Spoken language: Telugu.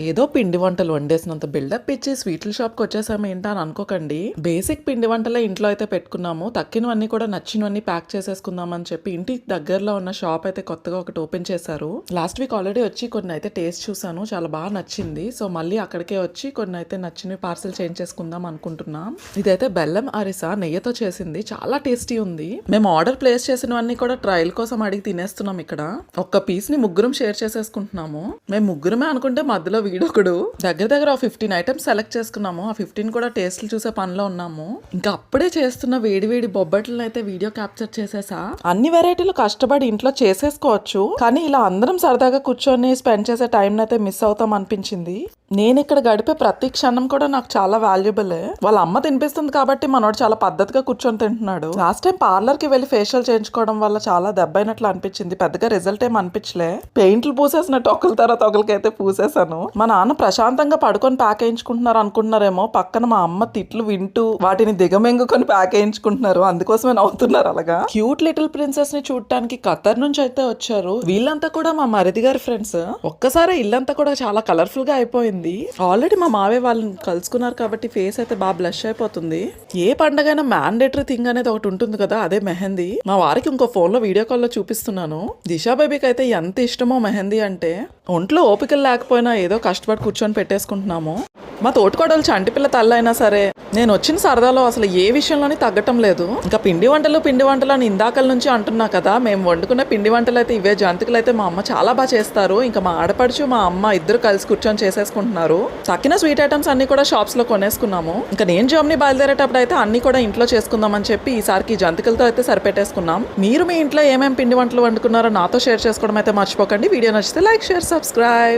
ఏదో పిండి వంటలు వండేసినంత బిల్డప్ ఇచ్చి స్వీట్ల షాప్కి వచ్చేసాము ఏంటా అని అనుకోకండి. బేసిక్ పిండి వంటలే ఇంట్లో అయితే పెట్టుకున్నాము. తక్కినవన్నీ కూడా నచ్చినవన్నీ ప్యాక్ చేసేసుకుందాం అని చెప్పి ఇంటి దగ్గరలో ఉన్న షాప్ అయితే కొత్తగా ఒకటి ఓపెన్ చేశారు. లాస్ట్ వీక్ ఆల్రెడీ వచ్చి కొన్ని అయితే టేస్ట్ చూసాను చాలా బాగా నచ్చింది. సో మళ్ళీ అక్కడికే వచ్చి కొన్ని అయితే నచ్చినవి పార్సల్ చేంజ్ చేసుకుందాం అనుకుంటున్నాం. ఇదైతే బెల్లం అరిసా నెయ్యితో చేసింది. చాలా టేస్టీ ఉంది. మేము ఆర్డర్ ప్లేస్ చేసినవన్నీ కూడా ట్రయల్ కోసం అడిగి తినేస్తున్నాం ఇక్కడ. ఒక్క పీస్ని ముగ్గురం షేర్ చేసేసుకుంటున్నాము. మేము ముగ్గురమే అనుకుంటే మధ్యలో వీడొకడు. దగ్గర దగ్గర ఫిఫ్టీన్ ఐటమ్స్ సెలెక్ట్ చేసుకున్నాము. ఆ ఫిఫ్టీన్ కూడా టేస్ట్లు చూసే పనిలో ఉన్నాము. ఇంకా అప్పుడే చేస్తున్న వేడి వేడి బొబ్బట్లను అయితే వీడియో క్యాప్చర్ చేసేసా. అన్ని వెరైటీలు కష్టపడి ఇంట్లో చేసేసుకోవచ్చు. కానీ ఇలా అందరం సరదాగా కూర్చొని స్పెండ్ చేసే టైం అయితే మిస్ అవుతాం అనిపించింది. నేను ఇక్కడ గడిపే ప్రతి క్షణం కూడా నాకు చాలా వాల్యుబుల్. వాళ్ళ అమ్మ తినిపిస్తుంది కాబట్టి మనోడు చాలా పద్ధతిగా కూర్చొని తింటున్నాడు. లాస్ట్ టైం పార్లర్కి వెళ్ళి ఫేషియల్ చేయించుకోవడం వల్ల చాలా దెబ్బ అయినట్లు అనిపించింది. పెద్దగా రిజల్ట్ ఏం అనిపించలే. పెయింట్లు పూసేసినట్టు ఒకరి తర్వాత ఒకరికి అయితే పూసేసాను మా నాన్న ప్రశాంతంగా పడుకొని ప్యాక్ వేయించుకుంటున్నారు అనుకుంటున్నారేమో. పక్కన మా అమ్మ తిట్లు వింటూ వాటిని దిగమెంగుకొని ప్యాక్ వేయించుకుంటున్నారు అందుకోసమే నవ్వుతున్నారు అలాగా? క్యూట్ లిటిల్ ప్రిన్సెస్ని చూడటానికి ఖతర్ నుంచి అయితే వచ్చారు. వీళ్ళంతా కూడా మా మరిది గారి ఫ్రెండ్స్. ఒక్కసారి ఇల్లంతా కూడా చాలా కలర్ఫుల్గా అయిపోయింది. ఆల్రెడీ మా మావే వాళ్ళని కలుసుకున్నారు కాబట్టి ఫేస్ అయితే బాగా బ్లష్ అయిపోతుంది. ఏ పండగైనా మ్యాండేటరీ థింగ్ అనేది ఒకటి ఉంటుంది కదా అదే మెహందీ. మా వారికి ఇంకో ఫోన్లో వీడియో కాల్లో చూపిస్తున్నాను. దిశా బేబీకి అయితే ఎంత ఇష్టమో మెహందీ అంటే ఒంట్లో ఓపికలు లేకపోయినా ఏదో కష్టపడి కూర్చొని పెట్టేసుకుంటున్నాము. మా తోటికోడలు చంటిపిల్ల తల్లైనా సరే నేను వచ్చిన సరదాలో అసలు ఏ విషయంలోని తగ్గటం లేదు. ఇంకా పిండి వంటలు పిండి వంటలు అని ఇందాకల నుంచి అంటున్నా కదా మేము వండుకునే పిండి వంటలు అయితే ఇవే. జంతికలు అయితే మా అమ్మ చాలా బాగా చేస్తారు. ఇంకా మా ఆడపడుచు మా అమ్మ ఇద్దరు కలిసి కూర్చొని చేసేసుకుంటున్నారు. తక్కిన స్వీట్ ఐటమ్స్ అన్ని కూడా షాప్స్లో కొనేసుకున్నాము. ఇంకా నేను జర్మనీ బయలుదేరేటప్పుడు అయితే అన్ని కూడా ఇంట్లో చేసుకుందాం అని చెప్పి ఈసారికి జంతికలతో అయితే సరిపెట్టేసుకున్నాం. మీరు మీ ఇంట్లో ఏమేమి పిండి వంటలు వండుకున్నారో నాతో షేర్ చేసుకోవడం అయితే మర్చిపోకండి. వీడియో నచ్చితే లైక్ షేర్ సబ్స్క్రైబ్